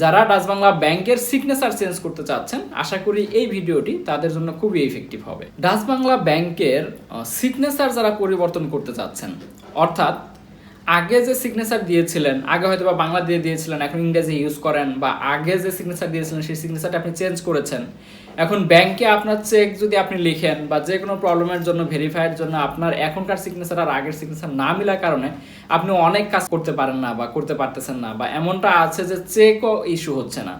যারা ডাচ বাংলা ব্যাংকের signature change করতে চাচ্ছেন, আশা করি এই ভিডিওটি তাদের জন্য খুবই এফেক্টিভ হবে। ডাচ বাংলা ব্যাংকের সিগনেচার যারা পরিবর্তন করতে চাচ্ছেন, অর্থাৎ আগে যে সিগনেচার দিয়েছিলেন, আগে হয়তো বা বাংলা দিয়ে দিয়েছিলেন, এখন ইংরেজি ইউজ করেন, বা আগে যে সিগনেচার দিয়েছিলেন, সেই সিগনেচারটা আপনি চেঞ্জ করেছেন। এখন ব্যাংকে আপনার চেক যদি আপনি লিখেন, বা যে কোনো প্রবলেমের জন্য ভেরিফাইয়ের জন্য আপনার এখনকার সিগনেচার আর আগের সিগনেচার না মিলার কারণে আপনি অনেক কাজ করতে পারেন না, বা করতে পারতেছেন না, বা এমনটা আছে যে চেকও ইস্যু হচ্ছে না।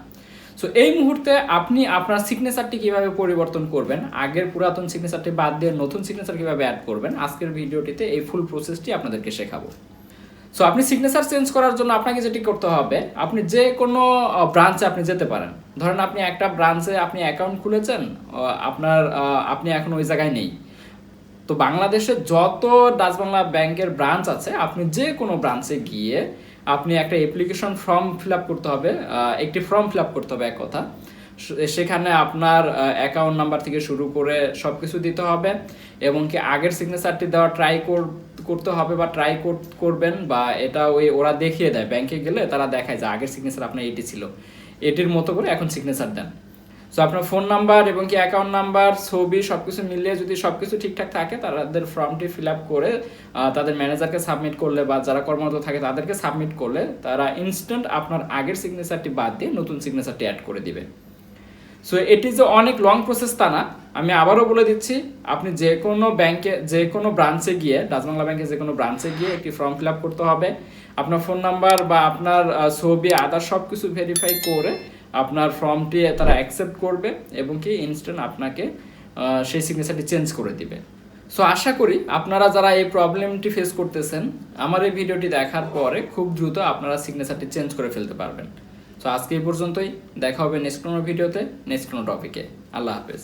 সো এই মুহূর্তে আপনি আপনার সিগনেচারটি কীভাবে পরিবর্তন করবেন, আগের পুরাতন সিগনেচারটি বাদ দিয়ে নতুন সিগনেচার কীভাবে অ্যাড করবেন, আজকের ভিডিওটিতে এই ফুল প্রসেসটি আপনাদেরকে শেখাবো। সো আপনি সিগনেচার চেঞ্জ করার জন্য আপনাকে যেটি করতে হবে, আপনি যে কোনো ব্রাঞ্চে আপনি যেতে পারেন। ধরেন আপনি একটা ব্রাঞ্চে আপনি অ্যাকাউন্ট খুলেছেন আপনার আপনি এখন ওই জায়গায় নেই। তো বাংলাদেশে যত ডাচ বাংলা ব্যাংকের ব্রাঞ্চ আছে, আপনি যে কোনো ব্রাঞ্চে গিয়ে আপনি একটা অ্যাপ্লিকেশন ফর্ম ফিল আপ করতে হবে একটি ফর্ম ফিল আপ করতে হবে এক কথা। সেখানে আপনার অ্যাকাউন্ট নাম্বার থেকে শুরু করে সব কিছু দিতে হবে এবং কি আগের সিগনেচারটি দেওয়া ট্রাই করতে হবে বা ট্রাই করবেন বা এটা ওই ওরা দেখিয়ে দেয়। ব্যাংকে গেলে তারা দেখায় যে আগের সিগনেচার আপনার এটি ছিল। এটির মতো করে এখন সিগনেচার দেন। সো আপনার ফোন নাম্বার এবং কি অ্যাকাউন্ট নাম্বার ছবি সব কিছু মিলিয়ে যদি সব কিছু ঠিকঠাক থাকে, তাদের ফর্মটি ফিল আপ করে তাদের ম্যানেজারকে সাবমিট করলে বা যারা কর্মরত থাকে তাদেরকে সাবমিট করলে তারা ইনস্ট্যান্ট আপনার আগের সিগনেচারটি বাদ দিয়ে নতুন সিগনেচারটি অ্যাড করে দিবে। সো এটি যে অনেক লং প্রসেস তা না। আমি আবারও বলে দিচ্ছি, আপনি যে কোনো ব্যাংকে যে কোনো ব্রাঞ্চে গিয়ে ডাচ বাংলা ব্যাংকে যে কোনো ব্রাঞ্চে গিয়ে একটি ফর্ম ফিল আপ করতে হবে। আপনার ফোন নাম্বার বা আপনার ছবি আদার সব কিছু ভেরিফাই করে আপনার ফর্মটি তারা অ্যাকসেপ্ট করবে এবং কি ইনস্ট্যান্ট আপনাকে সেই সিগনেচারটি চেঞ্জ করে দিবে। সো আশা করি আপনারা যারা এই প্রবলেমটি ফেস করতেছেন, আমার এই ভিডিওটি দেখার পরে খুব দ্রুত আপনারা সিগনেচারটি চেঞ্জ করে ফেলতে পারবেন। সো আজকে এই পর্যন্তই। দেখা হবে নেক্সট কোনো ভিডিওতে নেক্সট কোনো টপিকে আল্লাহ হাফেজ।